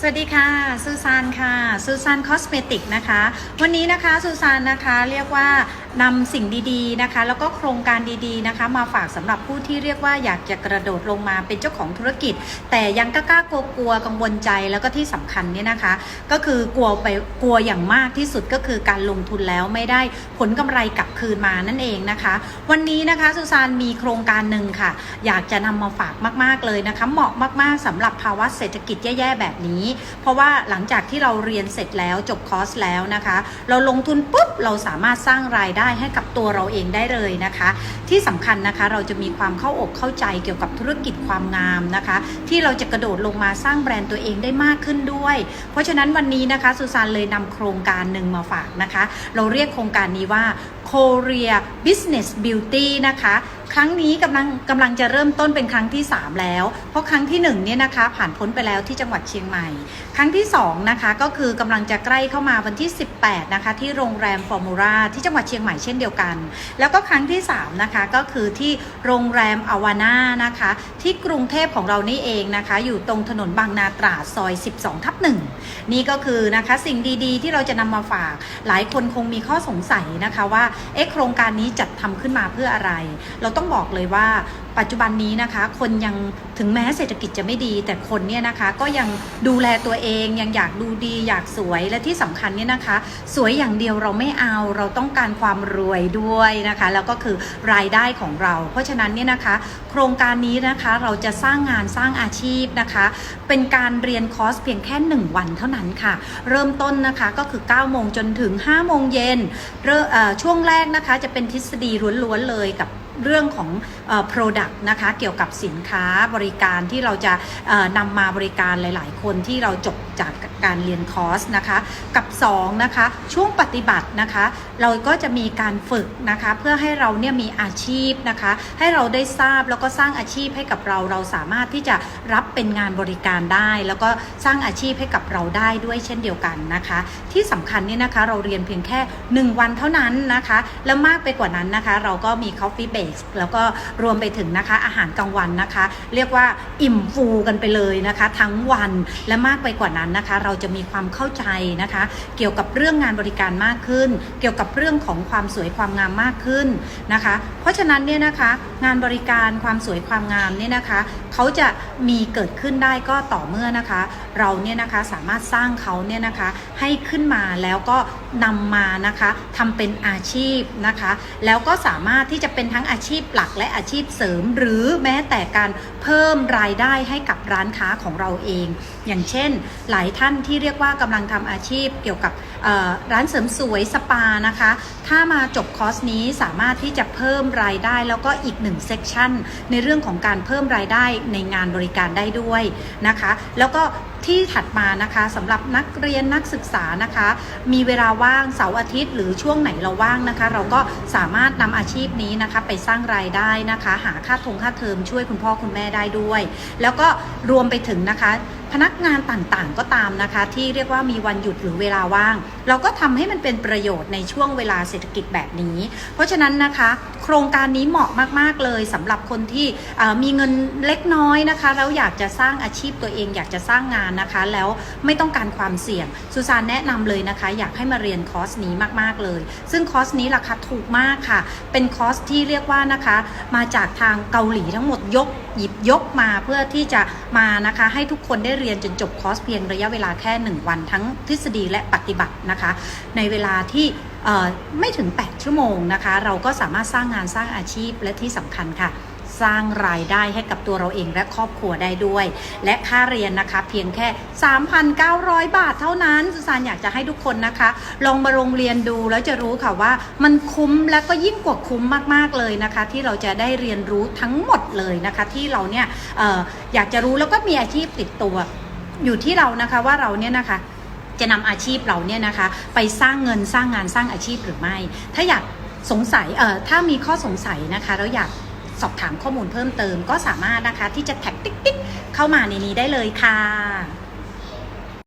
สวัสดีค่ะซูซานค่ะซูซานคอสเมติกนะคะ วันนี้นะคะซูซานนะคะเรียกว่า นำสิ่งดีๆนะคะ แล้วก็โครงการดีๆนะคะ มาฝากสำหรับผู้ที่เรียกว่าอยากจะกระโดดลงมาเป็นเจ้าของธุรกิจ แต่ยังกล้ากลัวกลัวๆกังวลใจแล้วก็ที่สำคัญเนี่ยนะคะ ก็คือกลัวไปกลัวอย่างมากที่สุดก็คือการลงทุนแล้วไม่ได้ผลกำไรกลับคืนมานั่นเองนะคะ วันนี้นะคะซูซานมีโครงการหนึ่งค่ะ อยากจะนำมาฝากมาก ๆเลยนะคะ เหมาะมากๆสำหรับภาวะเศรษฐกิจแย่ๆแบบนี้ เพราะว่าหลังจากที่เราเรียนเสร็จแล้วจบคอร์สแล้วนะคะ เราลงทุนปุ๊บเราสามารถสร้างรายได้ให้กับตัวเราเองได้เลยนะคะ ที่สำคัญนะคะเราจะมีความเข้าอกเข้าใจเกี่ยวกับธุรกิจความงามนะคะ ที่เราจะกระโดดลงมาสร้างแบรนด์ตัวเองได้มากขึ้นด้วย เพราะฉะนั้นวันนี้นะคะสุซานเลยนำโครงการหนึ่งมาฝากนะคะ เราเรียกโครงการนี้ว่า Korea Business Beauty นะคะครั้งนี้กำลังกำลังจะเริ่มต้นเป็นครั้งที่ 3 แล้ว เพราะครั้งที่1เนี่ยนะคะผ่านพ้นไปแล้วที่จังหวัดเชียงใหม่ ครั้งที่2นะคะก็คือกำลังจะใกล้เข้ามาวันที่ 18นะคะที่โรงแรมฟอร์มูราที่จังหวัดเชียงใหม่เช่นเดียวกัน แล้วก็ครั้งที่3นะคะก็คือที่โรงแรมอาวาน่านะคะที่กรุงเทพของเรานี่เองนะคะอยู่ตรงถนนบางนาตราดซอย 12ทับหนึ่งนี่ก็คือนะคะสิ่งดีๆ ที่เราจะนำมาฝากหลายคนคงมีข้อสงสัยนะคะว่าเอ๊ะโครงการนี้จัดทำขึ้นมาเพื่ออะไรเราต้องบอกเลยว่าปัจจุบันนี้นะคะ คนยังถึงแม้เศรษฐกิจจะไม่ดี แต่คนเนี่ยนะคะก็ยังดูแลตัวเองยังอยากดูดีอยากสวยและที่สำคัญเนี่ยนะคะ สวยอย่างเดียวเราไม่เอาเราต้องการความรวยด้วยนะคะ แล้วก็คือรายได้ของเรา เพราะฉะนั้นเนี่ยนะคะ โครงการนี้นะคะเราจะสร้างงานสร้างอาชีพนะคะ เป็นการเรียนคอร์สเพียงแค่ 1 วันเท่านั้นค่ะ เริ่มต้นนะคะก็คือ9โมงจนถึง5โมงเย็นช่วงแรกนะคะจะเป็นทฤษฎีล้วนๆเลยกับ เรื่องของเอ่อ product นะคะเกี่ยวกับสินค้าบริการที่เราจะเอ่อนำมาบริการหลาย ๆ คนที่เราจบจาก การเรียนคอร์สนะคะ กับ2นะคะช่วงปฏิบัตินะคะ เราก็จะมีการฝึกนะคะ เพื่อให้เราเนี่ยมีอาชีพนะคะ ให้เราได้ทราบแล้วก็สร้างอาชีพให้กับเราเราสามารถที่จะรับเป็นงานบริการได้ แล้วก็สร้างอาชีพให้กับเราได้ด้วยเช่นเดียวกันนะคะ ที่สำคัญเนี่ยนะคะเราเรียนเพียงแค่ 1 วันเท่านั้นนะคะ แล้วมากไปกว่านั้นนะคะ เราก็มี coffee break แล้วก็รวมไปถึงนะคะอาหารกลางวันนะคะ เรียกว่าอิ่มฟูกันไปเลยนะคะ ทั้งวันและมากไปกว่านั้นนะคะเราจะมีความเข้าใจนะคะ เกี่ยวกับเรื่องงานบริการมากขึ้น เกี่ยวกับเรื่องของความสวยความงามมากขึ้นนะคะ เพราะฉะนั้นเนี่ยนะคะงานบริการความสวยความงามเนี่ยนะคะเขาจะมีเกิดขึ้นได้ก็ต่อเมื่อนะคะ เราเนี่ยนะคะสามารถสร้างเขาเนี่ยนะคะให้ขึ้นมาแล้วก็นำมานะคะทำเป็นอาชีพนะคะ แล้วก็สามารถที่จะเป็นทั้งอาชีพหลักและอาชีพเสริม หรือแม้แต่การเพิ่มรายได้ให้กับร้านค้าของเราเอง อย่างเช่น หลายท่านที่เรียกว่ากำลังทำอาชีพเกี่ยวกับร้านเสริมสวยสปานะคะ ถ้ามาจบคอร์สนี้สามารถที่จะเพิ่มรายได้ แล้วก็อีกหนึ่งเซกชันในเรื่องของการเพิ่มรายได้ในงานบริการได้ด้วยนะคะ แล้วก็ที่ถัดมานะคะสำหรับนักเรียนนักศึกษานะคะ มีเวลาว่างเสาร์อาทิตย์ หรือช่วงไหนเราว่างนะคะ เราก็สามารถนำอาชีพนี้นะคะไปสร้างรายได้นะคะ หาค่าทงค่าเทอมช่วยคุณพ่อคุณแม่ได้ด้วย แล้วก็รวมไปถึงนะคะ พนักงานต่างๆ ก็ตามนะคะ ที่เรียกว่ามีวันหยุดหรือเวลาว่าง เราก็ทำให้มันเป็นประโยชน์ในช่วงเวลาเศรษฐกิจแบบนี้ เพราะฉะนั้นนะคะ โครงการนี้เหมาะมาก ๆ เลยสำหรับคนที่มีเงินเล็กน้อยนะคะแล้วอยากจะสร้างอาชีพตัวเอง อยากจะสร้างงานนะคะ แล้วไม่ต้องการความเสี่ยงสุซานแนะนำเลยนะคะ อยากให้มาเรียนคอร์สนี้มาก ๆ เลย ซึ่งคอร์สนี้ราคาถูกมากค่ะ เป็นคอร์สที่เรียกว่านะคะ มาจากทางเกาหลีทั้งหมดยกหยิบยกมาเพื่อที่จะมานะคะ ให้ทุกคนได้เรียนจนจบคอร์สเพียงระยะเวลาแค่ 1 วันทั้งทฤษฎีและปฏิบัตินะคะในเวลาที่ไม่ถึง 8 ชั่วโมงนะคะ เราก็สามารถสร้างงานสร้างอาชีพและที่สำคัญค่ะ สร้างรายได้ให้กับตัวเราเองและครอบครัวได้ด้วย และค่าเรียนนะคะเพียงแค่ 3,900 บาทเท่านั้นสุสานอยากจะให้ทุกคนนะคะ ลองมาโรงเรียนดูแล้วจะรู้ค่ะว่า มันคุ้มและก็ยิ่งกว่าคุ้มมากๆเลยนะคะ ที่เราจะได้เรียนรู้ทั้งหมดเลยนะคะ ที่เราเนี่ยอออยากจะรู้แล้วก็มีอาชีพติดตัว อยู่ที่เรานะคะว่าเราเนี่ยนะคะ จะนำอาชีพเราเนี่ยนะคะ ไปสร้างเงินสร้างงานสร้างอาชีพหรือไม่ ถ้าอยากสงสัยเอ่อถ้ามีข้อสงสัยนะคะแล้วอยากสอบถามข้อมูลเพิ่มเติมก็สามารถนะคะที่จะแท็กติ๊กติ๊กเข้ามาในนี้ได้เลยค่ะ